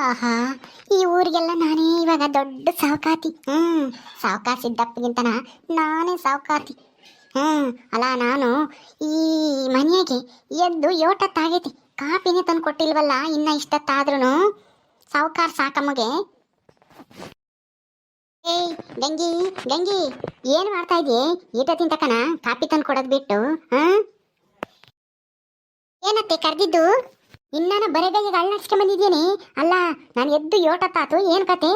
ಆಹಾ, ಈ ಊರಿಗೆಲ್ಲ ನಾನೇ ಇವಾಗ ದೊಡ್ಡ ಸಾವುಕಾತಿ. ಹ್ಮ್ ಸಾವುಕಾರ ಸಿದ್ದಪ್ಪಗಿಂತನ ನಾನೇ ಸಾವುಕಾತಿ. ಹ್ಞೂ ಅಲ್ಲ ನಾನು ಈ ಮನೆಯಾಗೆ ಎದ್ದು ಯೋಟತ್ತಾಗೈತಿ ಕಾಪಿನೇ ತಂದು ಕೊಟ್ಟಿಲ್ವಲ್ಲ, ಇನ್ನ ಇಷ್ಟತ್ತಾದ್ರೂ ಸಾವುಕಾರ ಸಾಕಮ್ಮಗೆ. ಏಯ್ ಗಂಗಿ ಗಂಗಿ ಏನು ಮಾಡ್ತಾ ಇದೆಯೇ? ಈಟ ತಿಂತಕನ ಕಾಪಿ ತಂದು ಕೊಡೋದು ಬಿಟ್ಟು, ಹಾ? ಏನತ್ತೆ, ಕರ್ದಿದ್ದು? ಇನ್ನಾನ ಬರೆದಾಗಿ ಅಳ್ಳಾಡ್ಸ್ಕೊಂಡ್ ಬಂದಿದ್ದೀನಿ. ಅಲ್ಲ, ನಾನು ಎದ್ದು ಯೋಟತ್ತಾತು ಏನು ಕತೆ?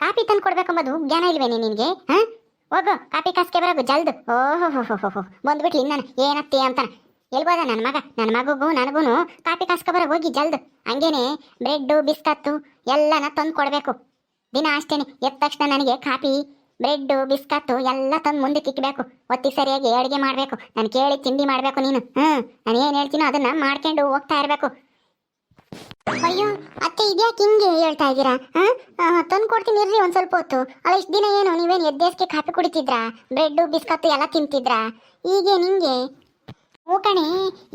ಕಾಪಿ ತಂದು ಕೊಡ್ಬೇಕಂಬದು ಜ್ಞಾನ ಇಲ್ವೇನೆ ನಿನಗೆ, ಹಾ? ಹೋಗು ಕಾಪಿ ಕಾಸ್ಕೆ ಬರೋದು ಜಲ್ದು. ಓಹೋ ಹೋ ಹೋ ಹೋ ಬಂದ್ಬಿಟ್ಲಿ ನಾನು ಏನತ್ತೆ ಅಂತ ಎಲ್ಬೋದ ನನ್ನ ಮಗ? ನನ್ನ ಮಗುಗೂ ನನಗೂ ಕಾಪಿ ಕಾಸ್ಕೊ ಬರೋ ಹೋಗಿ ಜಲ್ದು. ಹಂಗೇನೆ, ಬ್ರೆಡ್ಡು, ಬಿಸ್ಕತ್ತು ಎಲ್ಲನ ತಂದು ಕೊಡಬೇಕು. ದಿನ ಅಷ್ಟೇನೆ, ಎದ್ದ ತಕ್ಷಣ ನನಗೆ ಕಾಫಿ ಬ್ರೆಡ್ಡು ಬಿಸ್ಕತ್ತು ಎಲ್ಲ ತಂದು ಮುಂದಕ್ಕೆ ಇಕ್ಬೇಕು. ಒತ್ತಿ ಸರಿಯಾಗಿ ಅಡುಗೆ ಮಾಡಬೇಕು. ನಾನು ಕೇಳಿ ತಿಂಡಿ ಮಾಡಬೇಕು ನೀನು. ಹ್ಞೂ ನಾನು ಏನು ಹೇಳ್ತೀನೋ ಅದನ್ನ ಮಾಡ್ಕೊಂಡು ಹೋಗ್ತಾ ಇರಬೇಕು. ಅಯ್ಯೋ, ಅತ್ತೆ ಇದ್ಯಾಕೆ ಹಿಂಗೆ ಹೇಳ್ತಾ ಇದ್ದೀರಾ? ಹಾಂ? ತಂದು ಕೊಡ್ತೀನಿ ಇರ್ರಿ ಒಂದು ಸ್ವಲ್ಪ ಹೊತ್ತು. ಅಲ್ಲ, ಇಷ್ಟು ದಿನ ಏನು ನೀವೇನು ಎದ್ದೇಸ್ಗೆ ಕಾಫಿ ಕುಡಿತಿದ್ರಾ? ಬ್ರೆಡ್ಡು ಬಿಸ್ಕತ್ತು ಎಲ್ಲ ತಿಂತಿದ್ರಾ? ಹೀಗೆ ನಿಂಗೆ? ಕಣೆ,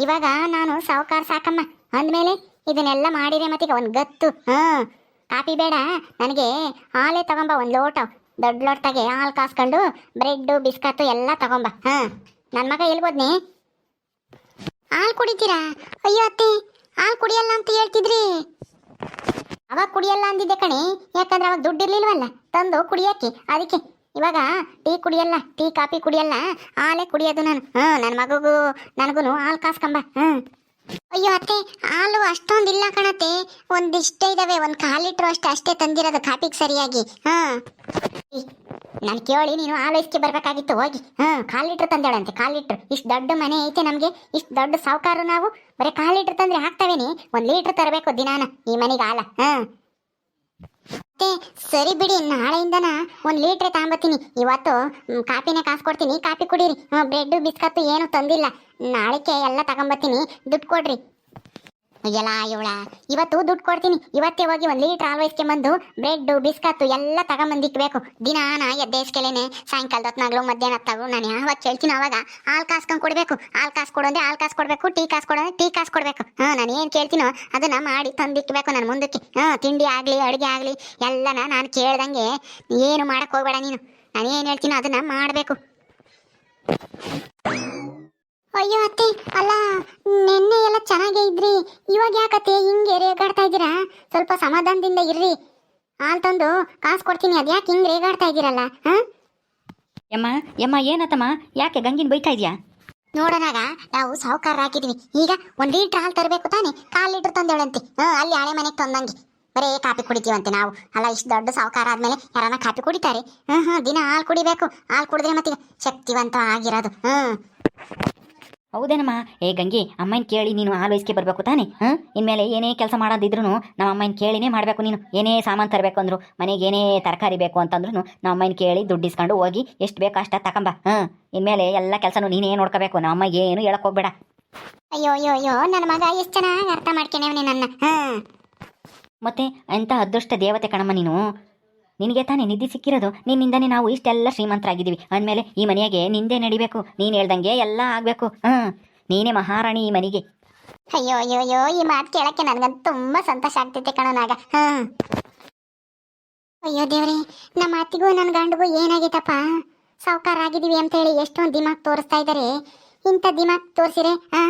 ಇವಾಗ ನಾನು ಸಾವುಕಾರ ಸಾಕಮ್ಮ. ಅಂದಮೇಲೆ ಇದನ್ನೆಲ್ಲ ಮಾಡಿದೆ ಮತ್ತೀಗ ಒಂದು ಗತ್ತು. ಹಾಂ ಕಾಫಿ ಬೇಡ. ನನಗೆ ಹಾಲೇ ತಗೊಂಬ ಒಂದು ಲೋಟ. ದೊಡ್ಡ ಲೋಟದಾಗೆ ಹಾಲು ಕಾಸ್ಕೊಂಡು ಬ್ರೆಡ್ಡು, ಬಿಸ್ಕತ್ತು ಎಲ್ಲ ತಗೊಂಬ. ಹಾ ನನ್ನ ಮಗ ಹೇಳ್ಬೋದ್ನಿ? ಹಾಲು ಕುಡಿತೀರಾ? ಅಯ್ಯೋ ಅತ್ತೆ, ಹಾಲು ಕುಡಿಯಲ್ಲ ಅಂತ ಹೇಳ್ತಿದ್ರಿ. ಅವಾಗ ಕುಡಿಯಲ್ಲ ಅಂದಿದ್ದೆ ಕಣಿ, ಯಾಕಂದ್ರೆ ಅವಾಗ ದುಡ್ಡು ಇರ್ಲಿಲ್ವಲ್ಲ, ತಂದು ಕುಡಿಯಕ್ಕೆ ಅದಕ್ಕೆ. ಇವಾಗ ಟೀ ಕುಡಿಯಲ್ಲ, ಟೀ, ಕಾಫಿ ಕುಡಿಯಲ್ಲ, ಹಾಲೇ ಕುಡಿಯೋದು ನಾನು. ಹ್ಞೂ ನನ್ನ ಮಗುಗೂ ನನಗೂ ಹಾಲು ಕಾಸ್ಕೊಂಬ. ಹ್ಞೂ ಅಯ್ಯೋ ಅತ್ತೆ, ಹಾಲು ಅಷ್ಟೊಂದಿಲ್ಲ ಕಣತ್ತೆ. ಒಂದಿಷ್ಟೇ ಇದಾವೆ, ಒಂದು ಕಾಲು ಲೀಟ್ರ್ ಅಷ್ಟೇ ಅಷ್ಟೇ ತಂದಿರೋದು ಕಾಪಿಗೆ ಸರಿಯಾಗಿ. ಹಾ. ನಾನು ಕೇಳಿ, ನೀನು ಇಸ್ಕೆ ಬರ್ಬೇಕಾಗಿತ್ತು, ಹೋಗಿ. ಹ್ಮ್ ಕಾಲು ಲೀಟ್ರ್ ತಂದೇಳಂತೆ ಕಾಲು ಲೀಟ್ರ್. ಇಷ್ಟು ದೊಡ್ಡ ಮನೆ ಐತೆ ನಮಗೆ, ಇಷ್ಟು ದೊಡ್ಡ ಸಾವುಕಾರು ನಾವು. ಬರೀ ಕಾಲು ಲೀಟ್ರ್ ತಂದ್ರೆ ಹಾಕ್ತಾವೇನಿ, ಒಂದು ಲೀಟ್ರ್ ತರಬೇಕು ದಿನಾನ ಈ ಮನೆಗೆ ಹಾಲ. ಹಾ. ಸರಿ ಬಿಡಿ, ನಾಳೆಯಿಂದನ ಒಂದು ಲೀಟ್ರೆ ತಗೊಂಬತ್ತೀನಿ ಇವತ್ತು ಕಾಫಿನ ಕಾಸು ಕೊಡ್ತೀನಿ. ಕಾಫಿ ಕುಡೀರಿ. ಬ್ರೆಡ್ ಬಿಸ್ಕತ್ತು ಏನು ತಂದಿಲ್ಲ. ನಾಳೆಗೆ ಎಲ್ಲ ತಗೊಂಬತ್ತೀನಿ. ದುಡ್ಡು ಕೊಡ್ರಿ. ಎಲ್ಲ ಇವಳ. ಇವತ್ತು ದುಡ್ಡು ಕೊಡ್ತೀನಿ. ಇವತ್ತೇ ಹೋಗಿ ಒಂದು ಲೀಟ್ರ್ ಹಾಲು ಬಂದು ಬ್ರೆಡ್ ಬಿಸ್ಕತ್ತು ಎಲ್ಲ ತಗೊಂಬಂದಿಕ್ಬೇಕು ದಿನ ನಾ ಎದ್ದೇಸ್ಕೆಲೇನೆ ಸಾಯಂಕಾಲದ ಹೊತ್ನಾಗ್ಲು ಮಧ್ಯಾಹ್ನ ಹೊತ್ತಾಗು ನಾನು ಯಾವಾಗ ಕೇಳ್ತೀನಿ ಅವಾಗ ಹಾಲು ಕಾಸ್ಕೊಂಡು ಕೊಡಬೇಕು. ಹಾಲು ಕಾಸು ಕೊಡೋದೆ ಹಾಲು ಕಾಸು ಕೊಡಬೇಕು, ಟೀ ಕಾಸು ಕೊಡೋದೆ ಟೀ ಕಾಸು ಕೊಡಬೇಕು. ಹಾಂ, ನಾನು ಏನು ಕೇಳ್ತೀನೋ ಅದನ್ನ ಮಾಡಿ ತಂದಿಕ್ಬೇಕು ನಾನು ಮುಂದಕ್ಕೆ. ಹಾಂ, ತಿಂಡಿ ಆಗಲಿ, ಅಡುಗೆ ಆಗಲಿ, ಎಲ್ಲನ ನಾನು ಕೇಳ್ದಂಗೆ ಏನು ಮಾಡೋಕ್ಕೆ ಹೋಗ್ಬೇಡ ನೀನು. ನಾನು ಏನು ಹೇಳ್ತೀನೋ ಅದನ್ನ ಮಾಡಬೇಕು. ಅಯ್ಯೋ ಅತ್ತೆ ಅಲ್ಲ ನಿನ್ನೆ ಎಲ್ಲ ಚೆನ್ನಾಗೇ ಇದ್ರಿ. ಇವಾಗ ಯಾಕತ್ತೆ ಹಿಂಗೆ ರೇಗಾಡ್ತಾ ಇದ್ದೀರಾ? ಸ್ವಲ್ಪ ಸಮಾಧಾನದಿಂದ ಇರ್ರಿ. ಹಾಲ್ ತಂದು ಕಾಸು ಕೊಡ್ತೀನಿ ಅದ್ಯಾಕೆ ಹಿಂಗೆ ರೇಗಾಡ್ತಾ ಇದ್ದೀರಲ್ಲ ಹಾಂ? ಯಮ್ಮ ಯಮ್ಮ ಏನತ್ತಮ್ಮ? ಯಾಕೆ ಗಂಗಿನ ಬೈತಾ ಇದೆಯಾ? ನೋಡೋಣಾಗ ನಾವು ಸಾಹುಕಾರರಾಗಿದ್ವಿ ಈಗ ಒಂದು ಲೀಟ್ರ್ ಹಾಲು ತರಬೇಕು ತಾನೆ ಕಾಲು ಲೀಟ್ರ್ ತಂದೇಳಂತೆ ಹ್ಞೂ ಅಲ್ಲಿ ಹಳೆ ಮನೆಗೆ ತಂದಂಗೆ. ಬರೇ ಕಾಫಿ ಕುಡಿತೀವಂತೆ ನಾವು. ಅಲ್ಲ ಇಷ್ಟು ದೊಡ್ಡ ಸಾಹುಕಾರ ಆದ್ಮೇಲೆ ಯಾರನ್ನ ಕಾಫಿ ಕುಡಿತಾರೆ. ಹ್ಞೂ ಹ್ಞೂ ದಿನ ಹಾಲು ಕುಡಿಬೇಕು. ಹಾಲು ಕುಡಿದ್ರೆ ಮತ್ತೆ ಶಕ್ತಿವಂತ ಆಗಿರೋದು. ಹ್ಞೂ ಹೌದೇನಮ್ಮ ಏ ಗಂಗಿ ಅಮ್ಮನ ಕೇಳಿ ನೀನು ಇಸ್ಕೆ ಬರಬೇಕು ತಾನೆ? ಹಾಂ? ಇನ್ಮೇಲೆ ಏನೇ ಕೆಲಸ ಮಾಡೋದಿದ್ರು ನಮ್ಮ ಅಮ್ಮನ ಕೇಳಿನೇ ಮಾಡಬೇಕು ನೀನು. ಏನೇ ಸಾಮಾನು ತರಬೇಕು ಅಂದ್ರು ಮನೆಗೆ ಏನೇ ತರಕಾರಿ ಬೇಕು ಅಂತಂದ್ರೂ ನಮ್ಮ ಅಮ್ಮನ ಕೇಳಿ ದುಡ್ಡು ಇಸ್ಕೊಂಡು ಹೋಗಿ ಎಷ್ಟು ಬೇಕು ಅಷ್ಟ ತಕೊಂಬ. ಹಾಂ? ಇನ್ಮೇಲೆ ಎಲ್ಲ ಕೆಲಸನೂ ನೀನೇ ನೋಡ್ಕೋಬೇಕು. ನಮ್ಮ ಅಮ್ಮಗೆ ಏನು ಹೇಳಕ್ ಹೋಗ್ಬೇಡ. ಅಯ್ಯೋ ಅಯ್ಯೋ ಅಯ್ಯೋ ನನ್ನ ಮಗ ಎಷ್ಟು ಚೆನ್ನಾಗಿ ಅರ್ಥ ಮಾಡ್ಕೊಂಡವನೇ ನನ್ನ. ಹಾಂ. ಮತ್ತೆ ಎಂಥ ಅದೃಷ್ಟ ದೇವತೆ ಕಣಮ್ಮ ನೀನು? ನಿನಗೆ ತಾನೇ ನಿಧಿ ಸಿಕ್ಕಿರೋದು? ನಿನ್ನಿಂದನೇ ನಾವು ಇಷ್ಟೆಲ್ಲ ಶ್ರೀಮಂತರಾಗಿದ್ದೀವಿ. ಅಂದಮೇಲೆ ಈ ಮನೆಯಾಗೆ ನಿಂದೆ ನಡಿಬೇಕು. ನೀನು ಹೇಳ್ದಂಗೆ ಎಲ್ಲ ಆಗಬೇಕು. ಹಾಂ, ನೀನೇ ಮಹಾರಾಣಿ ಈ ಮನೆಗೆ. ಅಯ್ಯೋ ಅಯ್ಯೋ ಈ ಮಾತು ಕೇಳಕ್ಕೆ ನನಗಂತ ತುಂಬಾ ಸಂತೋಷ ಆಗ್ತೈತೆ ಕಣನಾಗ ಹಾ. ಅಯ್ಯೋ ದೇವ್ರಿ, ನಮ್ಮ ಅತ್ತಿಗೂ ನನ್ನ ಗಂಡಿಗೂ ಏನಾಗೈತಪ್ಪ? ಸಾವುಕಾರ ಆಗಿದ್ದೀವಿ ಅಂತ ಹೇಳಿ ಎಷ್ಟೊಂದು ದಿಮಾಕ್ ತೋರಿಸ್ತಾ ಇದ್ದಾರೆ ಇಂಥ ದಿಮಾಕ್ ತೋರಿಸಿರೆ, ಹಾ?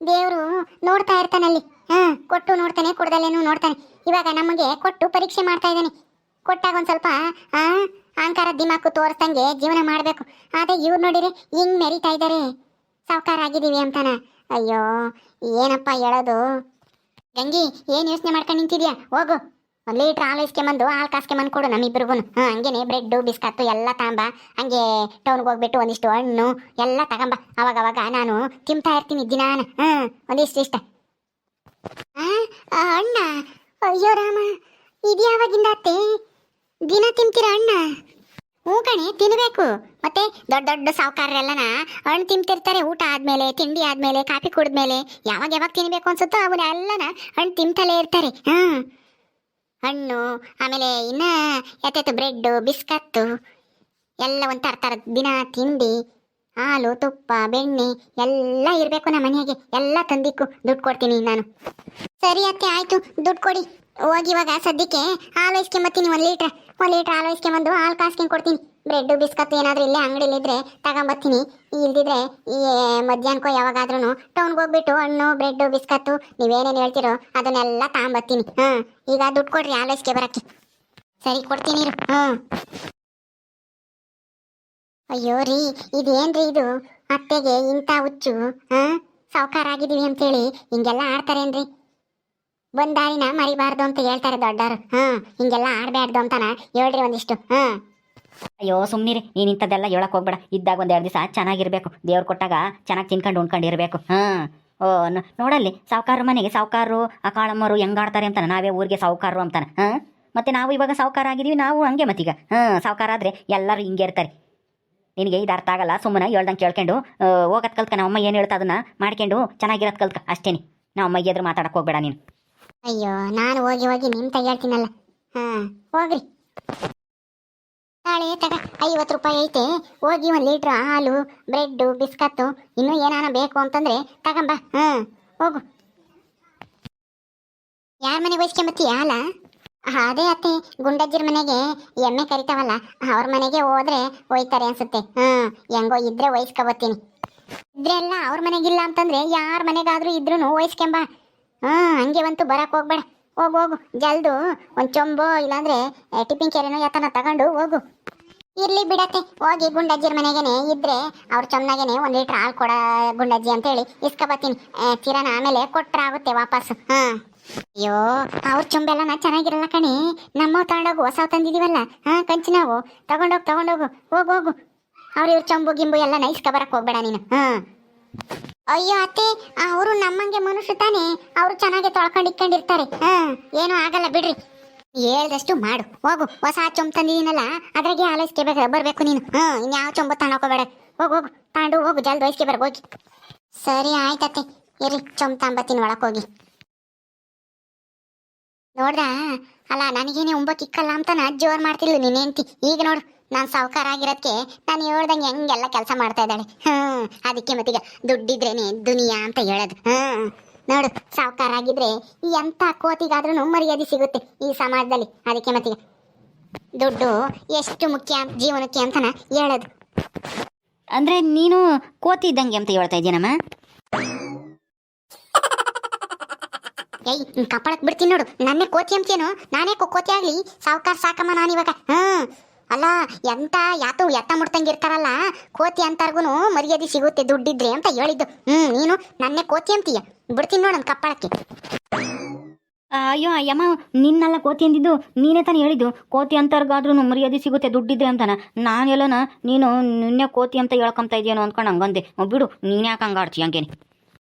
ದೇವರು ನೋಡ್ತಾ ಇರ್ತಾನಲ್ಲಿ ಹಾಂ, ಕೊಟ್ಟು ನೋಡ್ತಾನೆ, ಕೊಡ್ದಲ್ಲೇನು ನೋಡ್ತಾನೆ. ಇವಾಗ ನಮಗೆ ಕೊಟ್ಟು ಪರೀಕ್ಷೆ ಮಾಡ್ತಾ ಇದ್ದಾನೆ. ಕೊಟ್ಟಾಗ ಒಂದು ಸ್ವಲ್ಪ ಅಹಂಕಾರ ದಿಮಾಕು ತೋರಿಸ್ದಂಗೆ ಜೀವನ ಮಾಡಬೇಕು. ಆದರೆ ಇವ್ರು ನೋಡಿರಿ ಹಿಂಗೆ ಮೆರಿತಾ ಇದ್ದಾರೆ ಸಾವುಕಾರ ಆಗಿದ್ದೀವಿ ಅಂತಾನ. ಅಯ್ಯೋ, ಏನಪ್ಪ ಹೇಳೋದು? ಗಂಗಿ, ಏನು ಯೋಚನೆ ಮಾಡ್ಕೊಂಡು ನಿಂತಿದ್ಯಾ? ಹೋಗು. ಒಂದು ಲೀಟ್ರ್ ಹಾಲು ಇಸ್ಕೊಂಬಂದು, ಹಾಲು ಕಾಸ್ಕೊಂಬಂದು ಕೊಡು ನಮ್ಮಿಬ್ರಿಗೂ ಹಾಂ ಹಂಗೇನೆ ಬ್ರೆಡ್ಡು, ಬಿಸ್ಕತ್ತು ಎಲ್ಲ ತಾಂಬ. ಹಂಗೆ ಟೌನ್ಗೆ ಹೋಗ್ಬಿಟ್ಟು ಒಂದಿಷ್ಟು ಹಣ್ಣು ಎಲ್ಲ ತಗೊಂಬ. ಅವಾಗ ಅವಾಗ ನಾನು ತಿಂತಾ ಇರ್ತೀನಿ ದಿನಾನ. ಹಾಂ ಒಂದಿಷ್ಟು ಇಷ್ಟ. ಅಣ್ಣ ಅಯ್ಯೋ ರಾಮ ಇದು ಯಾವಾಗಿಂದ ಅತ್ತೆ? ದಿನ ತಿಂತೀರ ಅಣ್ಣ? ಹ್ಞೂ ಕಣೆ ತಿನ್ನಬೇಕು ಮತ್ತೆ ದೊಡ್ಡ ದೊಡ್ಡ ಸಾವುಕಾರರೆಲ್ಲನ ಹಣ್ಣು ತಿಂತಿರ್ತಾರೆ, ಊಟ ಆದ್ಮೇಲೆ, ತಿಂಡಿ ಆದ್ಮೇಲೆ, ಕಾಫಿ ಕುಡಿದ್ಮೇಲೆ. ಯಾವಾಗ ಯಾವಾಗ ತಿನ್ನಬೇಕು ಅನ್ಸುತ್ತೋ ಅವನ್ನೆಲ್ಲನ ಹಣ್ಣು ತಿಂತಲೇ ಇರ್ತಾರೆ. ಹಾಂ. ಹಣ್ಣು, ಆಮೇಲೆ ಇನ್ನ ಯಾತ ಬ್ರೆಡ್ಡು ಬಿಸ್ಕತ್ತು, ಎಲ್ಲ ಒಂದು ಥರದ ದಿನ ತಿಂಡಿ. ಹಾಲು, ತುಪ್ಪ, ಬೆಣ್ಣೆ ಎಲ್ಲ ಇರಬೇಕು ನಮ್ಮ ಮನೆಗೆ ಎಲ್ಲ ತಂದಿಕ್ಕು. ದುಡ್ಡು ಕೊಡ್ತೀನಿ ನಾನು. ಸರಿ ಅತ್ತೆ, ಆಯ್ತು. ದುಡ್ಡು ಕೊಡಿ. ಹೋಗಿ ಇವಾಗ ಸದ್ಯಕ್ಕೆ ಹಾಲು ಇಸ್ಕೊಂಬತ್ತೀನಿ ಒಂದು ಲೀಟ್ರ್ ಒಂದು ಲೀಟ್ರ್ ಹಾಲು ಇಸ್ಕೊಂಬಂದು ಹಾಲು ಕಾಸ್ಕೊಂಡು ಕೊಡ್ತೀನಿ. ಬ್ರೆಡ್ ಬಿಸ್ಕತ್ ಏನಾದರೂ ಇಲ್ಲೇ ಅಂಗಡಿಲಿದ್ರೆ ತಗೊಂಬತ್ತೀನಿ. ಇಲ್ದಿದ್ರೆ ಈ ಮಧ್ಯಾಹ್ನಕ್ಕೋ ಯಾವಾಗಾದ್ರೂ ಟೌನ್ಗೆ ಹೋಗ್ಬಿಟ್ಟು ಹಣ್ಣು ಬ್ರೆಡ್ಡು ಬಿಸ್ಕತ್ತು ನೀವೇನೇನು ಹೇಳ್ತಿರೋ ಅದನ್ನೆಲ್ಲ ತಗೊಂಬತ್ತೀನಿ. ಹಾಂ ಈಗ ದುಡ್ಡು ಕೊಡ್ರಿ ಹಾಲು ಇಸ್ಕೆ ಬರೋಕ್ಕೆ. ಸರಿ, ಕೊಡ್ತೀನಿ ಇರು. ಹಾಂ ಅಯ್ಯೋ ರೀ, ಇದೇನ್ರಿ ಇದು? ಅತ್ತೆಗೆ ಇಂಥ ಹುಚ್ಚು ಹಾಂ ಸಾವುಕಾರ ಆಗಿದೀವಿ ಅಂತೇಳಿ ಹಿಂಗೆಲ್ಲ ಆಡ್ತಾರೇನ್ರಿ? ಒಂದ್ ದಾರಿನ ಮರಿಬಾರ್ದು ಅಂತ ಹೇಳ್ತಾರೆ ದೊಡ್ಡವರು, ಹಾ? ಹಿಂಗೆಲ್ಲ ಆಡ್ಬಾರ್ದು ಅಂತಾನ ಹೇಳ್ರಿ ಒಂದಿಷ್ಟು, ಹಾ? ಅಯ್ಯೋ ಸುಮ್ಮನಿರಿ ನೀನು ಇಂಥದ್ದೆಲ್ಲ ಹೇಳಕ್ ಹೋಗ್ಬೇಡ. ಇದ್ದಾಗ ಒಂದೆರಡು ದಿವಸ ಚೆನ್ನಾಗಿರ್ಬೇಕು. ದೇವ್ರು ಕೊಟ್ಟಾಗ ಚೆನ್ನಾಗಿ ತಿನ್ಕೊಂಡು ಉಣ್ಕೊಂಡಿರ್ಬೇಕು, ಹಾಂ? ಓ ನೋಡಲ್ಲಿ ಸಾವುಕಾರ ಮನೆಗೆ ಸಾವುಕಾರರು, ಆ ಕಾಳಮ್ಮರು ಹೆಂಗಾಡ್ತಾರೆ ಅಂತಾನೆ, ನಾವೇ ಊರಿಗೆ ಸಾವುಕಾರರು ಅಂತಾನೆ, ಹಾಂ? ಮತ್ತೆ ನಾವು ಇವಾಗ ಸಾವುಕಾರ ಆಗಿದ್ದೀವಿ ನಾವು ಹಂಗೆ ಮತ್ತೀಗ, ಹಾಂ? ಸಾವುಕಾರ ಆದರೆ ಎಲ್ಲರೂ ಹಿಂಗೆ ಇರ್ತಾರೆ. ನಿನಗೆ ಇದು ಅರ್ಥ ಆಗಲ್ಲ, ಸುಮ್ಮನೆ ಹೇಳ್ದಂಗೆ ಕೇಳ್ಕೊಂಡು ಹೋಗೋದು ಕಲ್ತ್ಕ ನಮ್ಮ ಏನು ಹೇಳ್ತಾ ಅದನ್ನ ಮಾಡ್ಕೊಂಡು ಚೆನ್ನಾಗಿರೋದು ಕಲ್ತ್ಕ, ಅಷ್ಟೇನಿ. ನಾವು ಅಮ್ಮಗೆ ಎದುರು ಮಾತಾಡಕ್ಕೆ ಹೋಗ್ಬೇಡ ನೀನು. ಅಯ್ಯೋ, ನಾನು ಹೋಗಿ ಹೋಗಿ ನಿಮ್ ಹೇಳ್ತೀನಲ್ಲ ಹಾಂ, ಹೋಗ್ರಿ. ನಾಳೆ ತಗ, ಐವತ್ತು ರೂಪಾಯಿ ಐತೆ. ಹೋಗಿ ಒಂದು ಲೀಟ್ರ್ ಹಾಲು, ಬ್ರೆಡ್ಡು, ಬಿಸ್ಕತ್ತು, ಇನ್ನೂ ಏನಾನ ಬೇಕು ಅಂತಂದ್ರೆ ತಗೊಂಬ. ಹಾ, ಹೋಗು. ಯಾರ ಮನೆಗೆ ವಹಿಸ್ಕೊಂಬತ್ತೀಯ ಹಾಲ? ಅದೇ ಅತ್ತೆ. ಗುಂಡಜ್ಜಿರ ಮನೆಗೆ ಎಮ್ಮೆ ಕರಿತಾವಲ್ಲ, ಅವ್ರ ಮನೆಗೆ ಹೋದ್ರೆ ಒಯ್ತಾರೆ ಅನ್ಸುತ್ತೆ. ಹ್ಮ್, ಹೆಂಗೋ ಇದ್ರೆ ವಹಿಸ್ಕೊಬತ್ತೀನಿ ಇದ್ರೆ ಎಲ್ಲ ಅವ್ರ ಮನೆಗಿಲ್ಲ ಅಂತಂದ್ರೆ ಯಾರ ಮನೆಗಾದ್ರೂ ಇದ್ರೂ ವಹಿಸ್ಕೊಂಬ ಹ್ಮ್, ಹಂಗೆ ಬಂತು, ಬರಕ್ ಹೋಗ್ಬೇಡ. ಹೋಗು ಹೋಗು, ಜಲ್ದು ಒಂದ್ ಚೊಂಬು, ಇಲ್ಲಾಂದ್ರೆ ಟಿಫಿನ್ ಕೆರೆನೋ ಯಾತನ ತಗೊಂಡು ಹೋಗು. ಇರ್ಲಿ ಬಿಡತ್ತೆ, ಹೋಗಿ ಗುಂಡಜ್ಜಿರ ಮನೆಗೇನೆ ಇದ್ರೆ ಅವ್ರ ಚೊಮ್ನಾಗೇನೆ ಒಂದ್ ಲೀಟರ್ ಹಾಲು ಕೊಡ ಗುಂಡಜ್ಜಿ ಅಂತೇಳಿ ಇಸ್ಕೊಬತ್ತೀನಿ. ಕಿರಣ ಆಮೇಲೆ ಕೊಟ್ರ ಆಗುತ್ತೆ ವಾಪಸ್ ಹಾ ಅಯ್ಯೋ, ಅವ್ರ ಚೊಂಬೆಲ್ಲ ಚೆನ್ನಾಗಿರಲ್ಲ ಕಣಿ. ನಮ್ಮ ತಗೊಂಡೋಗು ಹೊಸ ತಂದಿದೀವಲ್ಲ? ಹಾ, ಕಂಚಿ ನಾವು. ತಗೊಂಡೋಗು ತಗೊಂಡೋಗು. ಹೋಗು ಹೋಗು. ಅವ್ರ ಇವ್ರ ಚೊಂಬು, ಗಿಂಬು ಎಲ್ಲ ನೈಸ್ಕ ಬರಕ್ ಹೋಗ್ಬೇಡ ನೀನು. ಹಾ. ಅಯ್ಯೋ, ಅತ್ತೆ ಅವರು ನಮ್ಮಂಗೆ ಮನುಷ್ಯ ತಾನೇ. ಅವರು ಚೆನ್ನಾಗಿ ತೊಳ್ಕೊಂಡು ಇಕ್ಕೊಂಡಿರ್ತಾರೆ ಹಾ, ಏನೂ ಆಗಲ್ಲ, ಬಿಡ್ರಿ. ಹೇಳ್ದಷ್ಟು ಮಾಡು. ಹೋಗು, ಹೊಸ ಚೊಂಬ್ ತಂದಿದ್ದೀನಲ್ಲ ಅದ್ರಾಗೆ ಆಲೈಸ್ಕೆ ಬೇಕು ಬರ್ಬೇಕು ನೀನು. ಹಾ, ಇನ್ಯಾವ ಚೊಂಬು ತಗೊಂಡೋಗ್ಬೇಡ ಹೋಗು ಹೋಗು. ತಾಂಡು, ಹೋಗು, ಜಲ್ದಿ ವಯಸ್ಕೆ ಬರ ಹೋಗಿ ಸರಿ, ಆಯ್ತತ್ತೆ. ಇರಿ, ಚೊಂಬ್ ತಾಂಬತ್ತೀನಿ ಒಳಕ್ ಹೋಗಿ. ನೋಡ್ದ? ಅಲ್ಲ, ನನಗೇನೆ ಉಂಬಕ್ಕಿಕ್ಕಲ್ಲ ಅಂತ ನಾ ಜೋರ್ ಮಾಡ್ತಿದ್ಲು ನಿನ್ನ ಹೆಂಡತಿ. ಈಗ ನೋಡು, ನಾನು ಸಾವುಕಾರ ಆಗಿರೋದಕ್ಕೆ ನಾನು ಹೇಳ್ದಂಗೆ ಹೆಂಗೆಲ್ಲ ಕೆಲಸ ಮಾಡ್ತಾ ಇದ್ದಾಳೆ. ಹ್ಮ್, ಅದಕ್ಕೆ ಮತ್ತೀಗ ದುಡ್ಡಿದ್ರೇನೆ ದುನಿಯಾ ಅಂತ ಹೇಳೋದು. ಹ್ಮ್, ನೋಡು, ಸಾವುಕಾರ ಆಗಿದ್ರೆ ಎಂತ ಕೋತಿಗಾದ್ರೂ ಮರ್ಯಾದೆ ಸಿಗುತ್ತೆ ಈ ಸಮಾಜದಲ್ಲಿ. ಅದಕ್ಕೆ ಮತ್ತೀಗ ದುಡ್ಡು ಎಷ್ಟು ಮುಖ್ಯ ಜೀವನಕ್ಕೆ ಅಂತನ ಹೇಳೋದು. ಅಂದ್ರೆ ನೀನು ಕೋತಿ ಇದ್ದಂಗೆ ಅಂತ ಹೇಳ್ತಾ ಇದೀನಮ್ಮ? ಏಯ್, ನಿನ್ ಬಿಡ್ತೀನಿ ನೋಡು. ನನ್ನೇ ಕೋತಿ ಅಂತೀನು ನಾನೇ ಕೋತಿ ಆಗ್ಲಿ. ಸಾವುಕಾರ ಸಾಕಮ್ಮ ನಾನಿವಾಗ ಹ್ಮ್. ಅಲ್ಲ, ಎಂತ ಯಾತು ಎತ್ತ ಮುಡ್ತಂಗೆ ಇರ್ತಾರಲ್ಲ, ಕೋತಿ ಅಂತಾರ್ಗುನು ಮರ್ಯಾದೆ ಸಿಗುತ್ತೆ ದುಡ್ಡಿದ್ರೆ ಅಂತ ಹೇಳಿದ್ದು. ಹ್ಮ್, ನೀನು ನನ್ನೇ ಕೋತಿ ಅಂತೀಯ. ಬಿಡ್ತೀನಿ ನೋಡು ನನ್ನ ಕಪ್ಪಳಕ್ಕೆ ಅಯ್ಯೋ ಯಮ್ಮ ನಿನ್ನೆಲ್ಲ ಕೋತಿ ಅಂದಿದ್ದು ನೀನೇ ತಾನೇ ಹೇಳಿದ್ದು. ಕೋತಿ ಅಂತರ್ಗಾದ್ರೂ ಮರ್ಯಾದೆ ಸಿಗುತ್ತೆ ದುಡ್ಡಿದ್ರೆ ಅಂತಾನ. ನಾನೆಲ್ಲನ ನೀನು ನಿನ್ನೆ ಕೋತಿ ಅಂತ ಹೇಳ್ಕೊಂತ ಇದೆಯೇನೋ ಅಂದ್ಕೊಂಡು ಹಂಗಂದೆ. ಬಿಡು ನೀನ್ಯಾಕೆ ಯಾಕೆ ಹಂಗಾಡ್ತಿ ಹಂಗೇನೆ.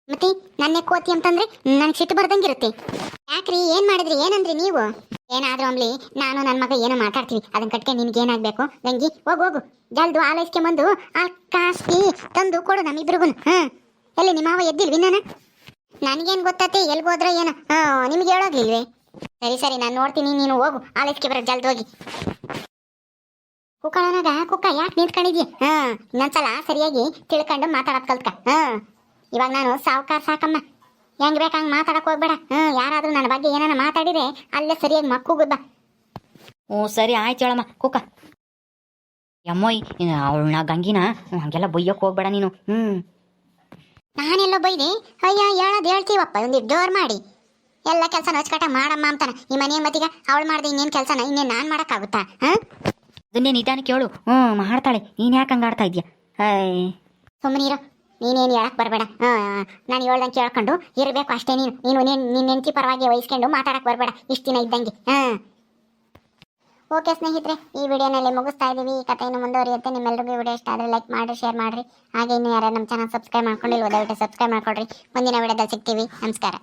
ಮತ್ತೆ ನನ್ನೆ ಕೋತಿ ಅಂತಂದ್ರೆ ನನ್ ಸಿಟ್ಟು ಬರ್ದಂಗಿರುತ್ತೆ. ಯಾಕ್ರಿ, ಏನ್ ಮಾಡಿದ್ರಿ, ಏನಂದ್ರಿ ನೀವು? ಏನಾದ್ರೂ ಅಂಬ್ಲಿ, ನಾನು ನನ್ನ ಮಗ ಏನೋ ಮಾತಾಡ್ತೀವಿ ಅದನ್ನ ಕಟ್ಕೆ ನಿನ್ಗೆ ಏನಾಗ್ಬೇಕು? ಗಂಗಿ, ಹೋಗು ಹೋಗು. ಜಲ್ದು ಆಲೈಸ್ಕೆ ಬಂದು ಆ ಕಾಸ್ತಿ ತಂದು ಕೊಡು ನಮ್ಮಿಬ್ರಿಗೂ ಹ್ಮ್ ಎಲ್ಲಿ ನಿಮ್ಮ ಮಾವ ಎದ್ದಿಲ್ವಿ ನಾನು ನನಗೇನು ಗೊತ್ತತ್ತೆ, ಎಲ್ಗೆ ಹೋದ್ರೆ ಏನು? ಹಾ, ನಿಮ್ಗೆ ಹೇಳೋಗ್ಲಿಲ್ವೇ? ಸರಿ ಸರಿ, ನಾನು ನೋಡ್ತೀನಿ, ನೀನು ಹೋಗು. ಆಲೈಸ್ಕೆ ಬರೋ ಜಲ್ದು ಹೋಗಿ. ಕುಕ್ಕಳನಾಗ ಕುಕ್ಕ, ಯಾಕೆ ನಿಂತ್ಕೊಂಡಿದ್ಯ? ಹಾ, ಇನ್ನೊಂದ್ಸಲ ಸರಿಯಾಗಿ ತಿಳ್ಕೊಂಡು ಮಾತಾಡೋದ್ ಕಲ್ತ್ಕ, ಹಾ? ಇವಾಗ ನಾನು ಸಾವುಕಾರ ಸಾಕಮ್ಮ. ಹೆಂಗ್ ಬೇಕ ಹಂಗ್ ಮಾತಾಡಕ್ ಹೋಗ್ಬೇಡ. ಹ್ಮ್ ಯಾರಾದ್ರೂ ನನ್ನ ಬಗ್ಗೆ ಏನಾರ ಮಾತಾಡಿದ್ರೆ ಅಲ್ಲೇ ಸರಿಯಾಗಿ ಮಕ್ಕುಗುದ್ ಬಾ. ಹ್ಞೂ ಸರಿ ಆಯ್ತು ಹೇಳಮ್ಮ ಕುಕ್ಕ ಯಮ್ಮೋಯ್ ಅವಳನ್ನ ಗಂಗಿನ ಹಂಗೆಲ್ಲ ಬೊಯ್ಯಕ್ಕೆ ಹೋಗ್ಬೇಡ ನೀನು. ಹ್ಞೂ ನಾನೆಲ್ಲ ಬೈದೆ? ಅಯ್ಯ ಹೇಳೋದ್ ಹೇಳ್ತೀವಪ್ಪ ಒಂದು ಜೋರ್ ಮಾಡಿ. ಎಲ್ಲ ಕೆಲಸ ನಚ್ಕಟ ಮಾಡಮ್ಮ ಅಂತಾನೆ. ಈ ಮನೆ ಮತ್ತಿಗ ಅವಳು ಮಾಡ್ದೆ ಇನ್ನೇನ್ ಕೆಲಸನ ಇನ್ನೇನು ನಾನು ಮಾಡೋಕ್ಕಾಗುತ್ತಾ? ಹಾ? ಅದನ್ನೇ ನಿಧಾನ ಕೇಳು ಹ್ಞೂ ಮಾಡ್ತಾಳೆ. ನೀನು ಯಾಕೆ ಹಂಗಾಡ್ತಾ ಇದೆಯಾ? ಹಾಯ್ ಸುಮ್ಮನಿರು ನೀನೇನು ಹೇಳಕ್ ಬರಬೇಡ. ನಾನು ಹೇಳ್ದಂಗೆ ಕೇಳ್ಕೊಂಡು ಇರಬೇಕು ಅಷ್ಟೇ ನೀನು. ನೀನು ನೀನು ನಿನ್ನ ಹೆಂಡತಿ ಪರವಾಗಿ ವಹಿಸ್ಕೊಂಡು ಮಾತಾಡಕ್ ಬರಬೇಡ. ಇಷ್ಟು ದಿನ ಇದ್ದಂಗೆ. ಓಕೆ ಸ್ನೇಹಿತರೆ, ಈ ವಿಡಿಯೋನಲ್ಲಿ ಮುಗಿಸ್ತಾ ಇದ್ದೀವಿ. ಈ ಕಥೆಯನ್ನು ಮುಂದುವರಿಯುತ್ತೆ. ನಿಮ್ಮೆಲ್ಲರಿಗೂ ವಿಡಿಯೋ ಇಷ್ಟ ಆದರೆ ಲೈಕ್ ಮಾಡಿ ಶೇರ್ ಮಾಡಿರಿ. ಹಾಗೆ ಇನ್ನು ಯಾರು ನಮ್ಮ ಚಾನಲ್ ಸಬ್ಸ್ಕ್ರೈಬ್ ಮಾಡ್ಕೊಂಡಿಲ್ವೋ, ದಯವಿಟ್ಟು ಸಬ್ಸ್ಕ್ರೈಬ್ ಮಾಡ್ಕೊಳ್ರಿ. ಮುಂದಿನ ವಿಡಿಯೋದಲ್ಲಿ ಸಿಗ್ತೀವಿ. ನಮಸ್ಕಾರ.